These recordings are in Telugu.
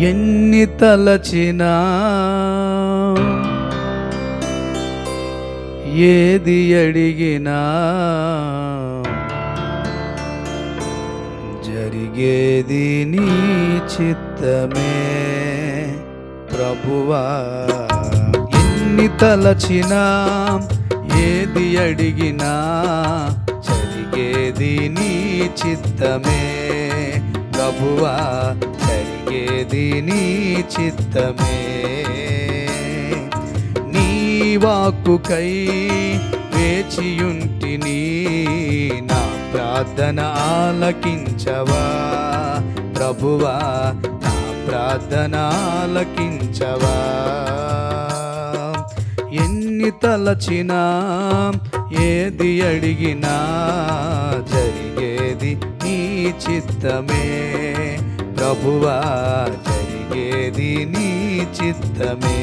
ఎన్ని తలచినా ఏది అడిగినా జరిగేది నీ చిత్తమే ప్రభువా. ఎన్ని తలచినా ఏది అడిగినా జరిగేది నీ చిత్తమే ప్రభువా జరిగేది నీ చిత్తమే. నీ వాక్కుకై వేచియుంటిని నా ప్రార్థన ఆలకించవా. ప్రభువా నా ప్రార్థన ఆలకించవా. ఎన్ని తలచినా ఏది అడిగినా జరి చిత్తమే. ప్రభువా జరిగేది నీ చిత్తమే.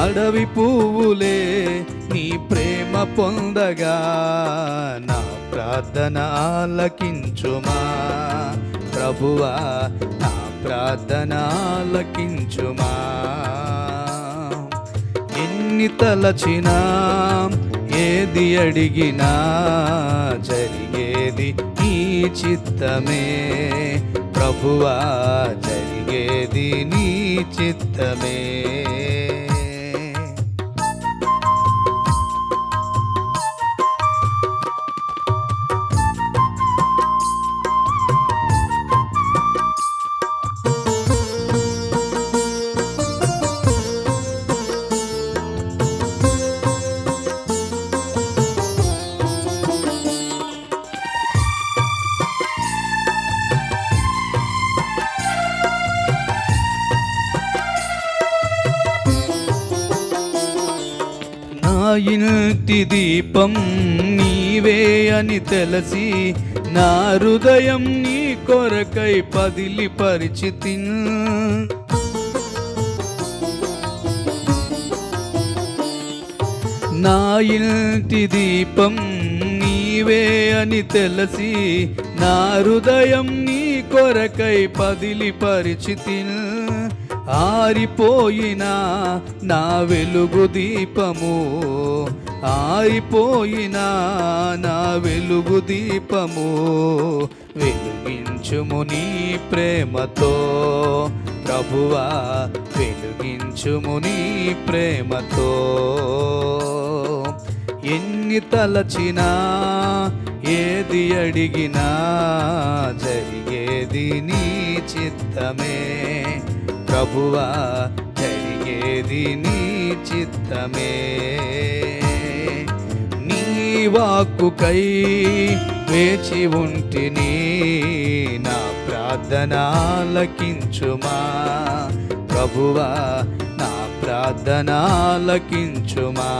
అడవి పువ్వులే నీ ప్రేమ పొందగా నా ప్రార్థన ఆలకించుమా. ప్రభువా నా ప్రార్థన ఆలకించుమా. ఎన్ని తలచినా ఏది అడిగినా జరిగేది నీ చిత్తమే. ప్రభువా జరిగేది నీ చిత్తమే. ఇంటి దీపం నీవే అని తెలిసి నా హృదయం నీ కొరకై పదిలి పరిచితి నా ఇంటి దీపం నీవే అని తెలిసి నా హృదయం నీ కొరకై పదిలి పరిచితి ఆరిపోయిన నా వెలుగు దీపము. ఆరిపోయిన నా వెలుగు దీపము. వెలుగించుము నీ ప్రేమతో. ప్రభువా వెలుగించుము నీ ప్రేమతో. ఎన్ని తలచినా ఏది అడిగినా జరిగేది నీ చిత్తమే. ప్రభువా జరిగేది నీ చిత్తమే. నీ వాక్కుకై వేచి ఉంటిని నా ప్రార్థన ఆలకించుమా ప్రభువా నా ప్రార్థన ఆలకించుమా